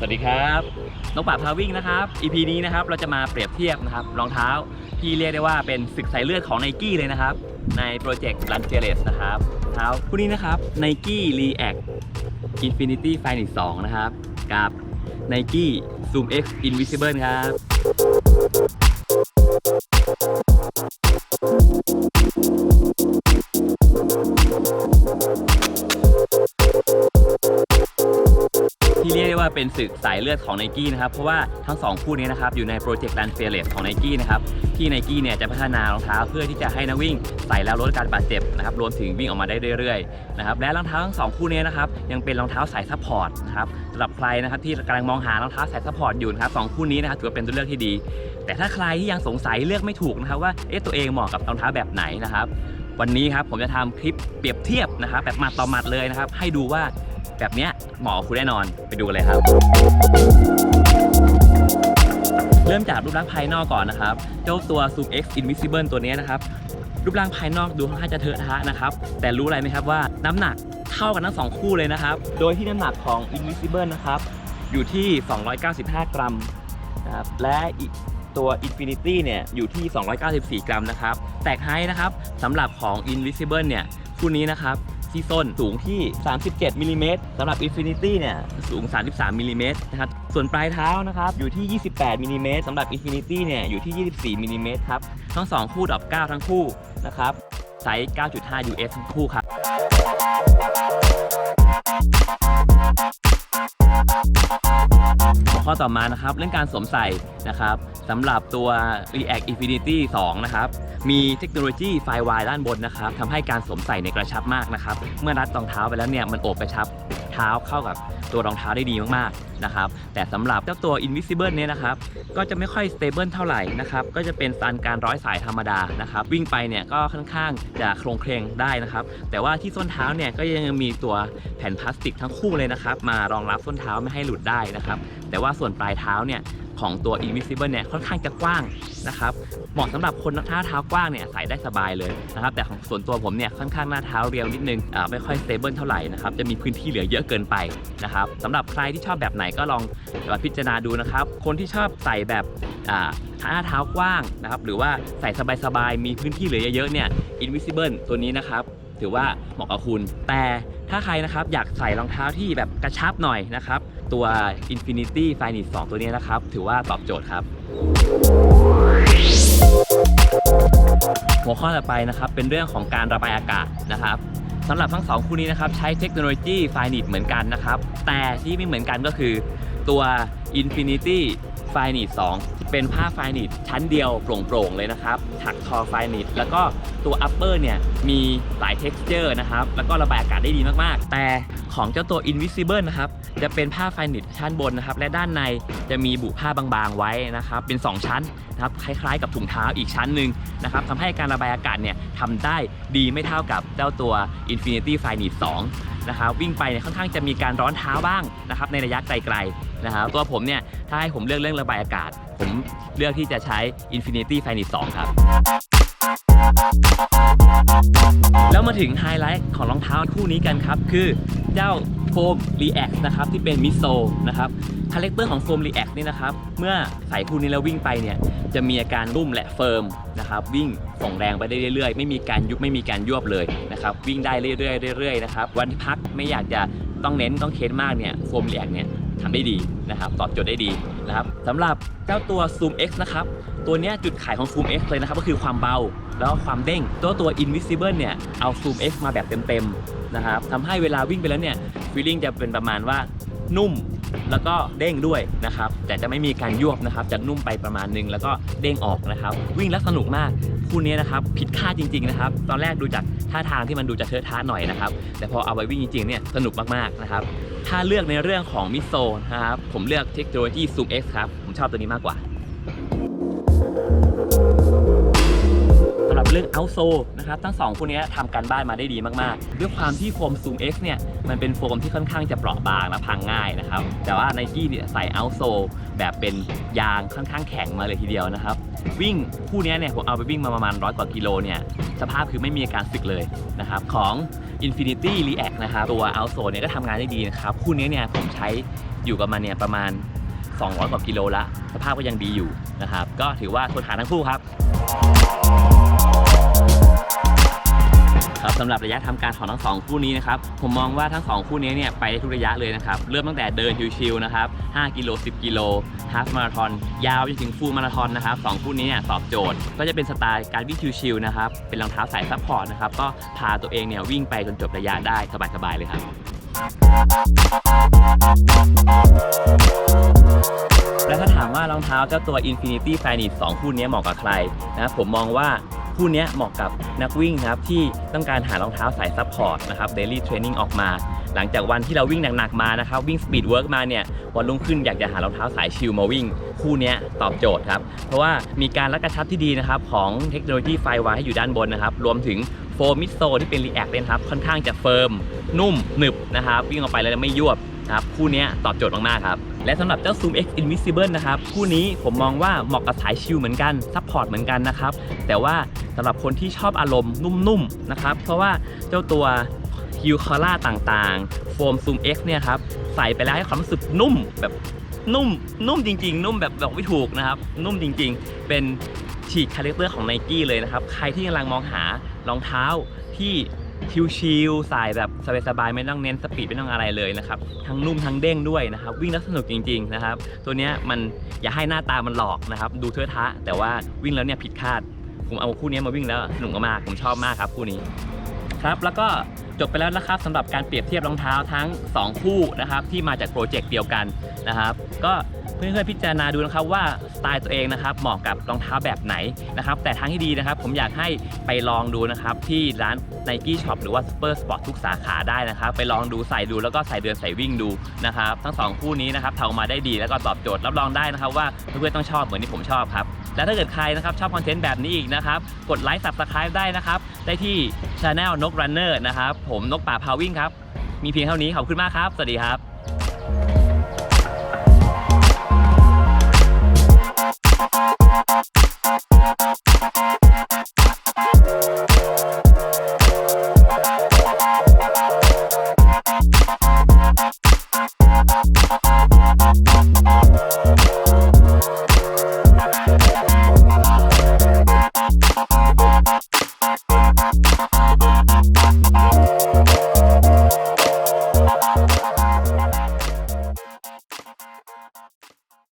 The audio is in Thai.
สวัสดีครับนกป่าพาวิ่งนะครับ EP นี้นะครับเราจะมาเปรียบเทียบนะครับรองเท้าที่เรียกได้ว่าเป็นศึกสายเลือดของ n i กี้เลยนะครับ ในโปรเจกต์ Run Fearless นะครับเท้าคู่นี้นะครับ Nike React Infinity Finite 2นะครับ กับ Nike Zoom X Invisible ครับ ที่เรียกได้ว่าเป็นศึกสายเลือดของ n i กี้นะครับ เพราะว่าทั้ง 2 คู่นี้นะครับอยู่ในโปรเจกต์ Run Fearless ของ n i กี้นะครับ ที่ n i กี้เนี่ยจะพัฒนารองเท้าเพื่อที่จะให้นักวิ่งใส่แล้วลดการบาดเจ็บนะครับรวมถึงวิ่งออกมาได้เรื่อยๆนะครับและรองเท้าทั้งสองคู่นี้นะครับยังเป็นรองเท้าสายซัพพอร์ตนะครับสำหรับใครนะครับที่กำลังมองหารองเท้าสายซัพพอร์ตอยู่นะครับสองคู่นี้นะครับถือว่าเป็นตัวเลือกที่ดี แต่ถ้าใครที่ยังสงสัยเลือกไม่ถูกนะครับว่าเอ๊ะตัวเองเหมาะกับรองเท้าแบบไหนนะครับวันนี้ครับผมจะทำคลิปเปรียบเทียบนะครับแบบมัดต่อมัดเลยนะครับให้ดูว่า แบบเนี้ยหมาะกับคุณแน่นอนไปดูกันเลยครับ เริ่มจากรูปร่างภายนอกก่อนนะครับ เจ้าตัว Zoom X Invisible ตัวนี้นะครับ รูปร่างภายนอกดูค่อนข้างจะเถอะทะนะครับ แต่รู้อะไรไหมครับว่าน้ำหนักเท่ากันทั้งสองคู่เลยนะครับ โดยที่น้ำหนักของ Invisible นะครับ อยู่ที่ 295 กรัมนะครับและอีกตัว Infinity เนี่ยอยู่ที่ 294 กรัมนะครับ แตกไฮนะครับสำหรับของ Invisible เนี่ยคู่นี้นะครับ ที่ส้นสูงที่ 37มิลลิเมตรสำหรับ Infinity เนี่ยสูง 33มิลลิเมตรนะครับส่วนปลายเท้านะครับอยู่ที่ 28มิลลิเมตรสำหรับ Infinity เนี่ยอยู่ที่ 24มิลลิเมตรครับทั้ง 2 คู่ดอก9ทั้งคู่นะครับไซส์ 9.5 US ทั้งคู่ครับ ต่อมานะครับเรื่องการสวมใส่นะครับสำหรับตัว React Infinity 2 นะครับมีเทคโนโลยีไฟวายด้านบนนะครับทำให้การสวมใส่ในกระชับมากนะครับ เมื่อรัดรองเท้าไปแล้วเนี่ยมันโอบกระชับ ท้าเข้ากับตัวรองเท้าได้ดีมากๆนะครับแต่สำหรับเจ้าตัว Invisible เนี่ยนะครับก็จะไม่ค่อยสเตเบิลเท่าไหร่นะครับก็จะเป็นสันการร้อยสายธรรมดานะครับวิ่งไปเนี่ยก็ค่อนข้างจะโครงเครงได้นะครับแต่ว่าที่ส้นเท้าเนี่ยก็ยังมีตัวแผ่นพลาสติกทั้งคู่เลยนะครับมารองรับส้นเท้าไม่ให้หลุดได้นะครับแต่ว่าส่วนปลายเท้าเนี่ย ของตัว Invisible เนี่ยค่อนข้างจะกว้างนะครับเหมาะสำหรับคนหน้าเท้ากว้างเนี่ยใส่ได้สบายเลยนะครับแต่ของส่วนตัวผมเนี่ยค่อนข้างหน้าเท้าเรียวนิดนึงอ่าไม่ค่อยสเตเบิลเท่าไหร่นะครับจะมีพื้นที่เหลือเยอะเกินไปนะครับสำหรับใครที่ชอบแบบไหนก็ลองมาพิจารณาดูนะครับ คนที่ชอบใส่แบบอ่าหน้าเท้ากว้างนะครับหรือว่าใส่สบายๆมีพื้นที่เหลือเยอะๆเนี่ย Invisible ตัวนี้นะครับถือว่าเหมาะกับคุณ แต่ถ้าใครนะครับอยากใส่รองเท้าที่แบบกระชับหน่อยนะครับ ตัว Infinity Finite 2ตัวนี้นะครับ ถือว่าตอบโจทย์ครับ หัวข้อต่อไปนะครับเป็นเรื่องของการระบายอากาศนะครับสำหรับทั้งสองคู่นี้นะครับใช้เทคโนโลยี Finite เหมือนกันนะครับ แต่ที่ไม่เหมือนกันก็คือตัว Infinity Finite 2 เป็นผ้า Finite ชั้นเดียวโปร่งๆเลยนะครับถักทอ Finite แล้วก็ตัว Upper เนี่ยมีหลาย texture นะครับแล้วก็ระบายอากาศได้ดีมากๆ แต่ของเจ้าตัว Invisible นะครับจะเป็นผ้า Finite ชั้นบนนะครับและด้านในจะมีบุผ้าบางๆไว้นะครับเป็น 2 ชั้นนะครับคล้ายๆ กับถุงเท้าอีกชั้นหนึ่งนะครับทำให้การระบายอากาศเนี่ยทำได้ดีไม่เท่ากับเจ้าตัว Infinity Finite 2นะครับวิ่งไปเนี่ยค่อนข้างจะมีการร้อนเท้าบ้างนะครับในระยะไกลๆนะครับตัวผมเนี่ยถ้าให้ผมเลือกเรื่องระบายอากาศ ผมเลือกที่จะใช้ Infinity Finite 2 ครับ แล้วมาถึงไฮไลท์ของรองเท้าคู่นี้กันครับ คือเจ้าโฟม React นะครับ ที่เป็นมิโซนะครับคาแรคเตอร์ของโฟม React นี่นะครับ เมื่อใส่คู่นี้แล้ววิ่งไปเนี่ย จะมีอาการนุ่มและเฟิร์มนะครับ วิ่งส่งแรงไปได้เรื่อยๆ ไม่มีการยุบไม่มีการยวบเลยนะครับ วิ่งได้เรื่อยๆเรื่อยๆนะครับ วันที่พักไม่อยากจะต้องเน้นต้องเค้นมากเนี่ยโฟม React เนี่ย ทำได้ดีนะครับตอบโจทย์ได้ดีนะครับสำหรับเจ้าตัว Zoom X นะครับตัวนี้จุดขายของ Zoom X เลยนะครับก็คือความเบาแล้วความเด้งตัวตัว Invisible เนี่ยเอา Zoom X มาแบบเต็มๆนะครับทำให้เวลาวิ่งไปแล้วเนี่ยฟีลลิ่งจะเป็นประมาณว่านุ่มแล้วก็เด้งด้วยนะครับแต่จะไม่มีการยวบนะครับจะนุ่มไปประมาณนึงแล้วก็เด้งออกนะครับ วิ่งแล้วสนุกมาก คู่นี้นะครับผิดคาดจริงๆนะครับตอนแรกดูจากท่าทางที่มันดูจะเทอะทะหน่อยนะครับแต่พอเอาไปวิ่งจริงๆเนี่ยสนุกมากๆนะครับถ้าเลือกในเรื่องของมิโซนะครับผมเลือกเทคโนโลยี Zoom X ครับผมชอบตัวนี้มากกว่า รื่อง o u t s o นะครับทั้งสองคู่นี้ทำการบ้านมาได้ดีมากๆ ด้วยความที่โฟม Zoom X เนี่ยมันเป็นโฟมที่ค่อนข้างจะเปราะบางและพังง่ายนะครับ แต่ว่า Nike เนี่ยใส่ o u t s o แบบเป็นยางค่อนข้างแข็งมาเลยทีเดียวนะครับ วิ่งคู่นี้เนี่ยผมเอาไปวิ่งมาประมาณร้อยกว่ากิโลเนี่ยสภาพคือไม่มีอาการสึกเลยนะครับของ Infinity React นะครับตัว o u t s o เนี่ยก็ทำงานได้ดีนะครับคู่นี้เนี่ยผมใช้อยู่กับมันเนี่ยประมาณ 200 กว่ากิโลละ สภาพก็ยังดีอยู่นะครับ ก็ถือว่าทนทานทั้งคู่ครับครับ สำหรับระยะทำการของทั้งสองคู่นี้นะครับผมมองว่าทั้งสองคู่นี้เนี่ยไปได้ทุกระยะเลยนะครับเริ่มตั้งแต่เดินชิวๆนะครับ5กิโล10 กิโลฮาฟมาราธอนยาวไปถึงฟูลมาราธอนนะครับสองคู่นี้เนี่ยตอบโจทย์ ก็จะเป็นสไตล์การวิ่งชิวๆนะครับเป็นรองเท้าสายซัพพอร์ตนะครับก็พาตัวเองเนี่ยวิ่งไปจนจบระยะได้สบายๆเลยครับและถ้าถามว่ารองเท้าเจ้าตัว Infinity f a n i t 2คู่นี้เหมาะกับใครนะครับผมมองว่า คู่นี้เหมาะกับนักวิ่งครับที่ต้องการหารองเท้าสายซัพพอร์ตนะครับ daily training ออกมา หลังจากวันที่เราวิ่งหนักๆมานะครับวิ่ง speed work มาเนี่ยวันรุ่งขึ้นอยากจะหารองเท้าสายชิลมาวิ่ง คู่นี้ตอบโจทย์ครับ เพราะว่ามีการรัดกระชับที่ดีนะครับของเทคโนโลยีไฟวายให้อยู่ด้านบนนะครับรวมถึงโฟมิโซที่เป็น React เลยนครับค่อนข้างจะเฟิร์มนุ่มหนึบนะครับวิ่งออกไปแล้วไม่ยวบครับคู่นี้ตอบโจทย์มาก ๆ ครับ และสำหรับเจ้า Zoom X Invisible นะครับ คู่นี้ผมมองว่าเหมาะกับสายชิลเหมือนกันซัพพอร์ตเหมือนกันนะครับ แต่ว่า สำหรับคนที่ชอบอารมณ์นุ่มๆนะครับ เพราะว่าเจ้าตัวฮิวคอล่าต่างๆ โฟม Zoom X เนี่ยครับใส่ไปแล้วให้ความรู้สึกนุ่มแบบนุ่มนุ่มจริง ๆ นุ่มแบบบอกไม่ถูกนะครับ นุ่มจริง ๆ เป็นฉีกคาแรคเตอร์ของ n นกี้เลยนะครับ ใครที่กำลังมองหารองเท้าที่ชิลๆสายแบบสบายๆไม่ต้องเน้นสปีดไม่ต้องอะไรเลยนะครับทั้งนุ่มทั้งเด้งด้วยนะครับ วิ่งแล้วสนุกจริง ๆ นะครับ ตัวเนี้ยมันอย่าให้หน้าตามันหลอกนะครับ ดูเทอะทะ แต่ว่าวิ่งแล้วเนี่ยผิดคาด ผมเอาคู่นี้มาวิ่งแล้วสนุกมากผมชอบมากครับคู่นี้ ครับแล้วก็ จบไปแล้วนะครับสำหรับการเปรียบเทียบรองเท้าทั้ง 2 คู่นะครับที่มาจากโปรเจกต์เดียวกันนะครับ ก็เพื่อนๆพิจารณาดูนะครับว่าสไตล์ตัวเองนะครับเหมาะกับรองเท้าแบบไหนนะครับ แต่ทางที่ดีนะครับ ผมอยากให้ไปลองดูนะครับที่ร้าน Nike Shop หรือว่า Super Sport ทุกสาขาได้นะครับ ไปลองดูใส่ดูแล้วก็ใส่เดินใส่วิ่งดูนะครับ ทั้งสองคู่นี้นะครับทำมาได้ดีแล้วก็ตอบโจทย์รับรองได้นะครับ ว่าเพื่อนๆต้องชอบเหมือนที่ผมชอบครับและถ้าเกิดใครนะครับชอบคอนเทนต์แบบนี้อีกนะครับกดไลค์ Subscribe ได้นะครับได้ที่ Channel นก Runner นะครับผมนกป่าพาวิ่งครับ มีเพียงเท่านี้ขอบคุณมากครับ สวัสดีครับ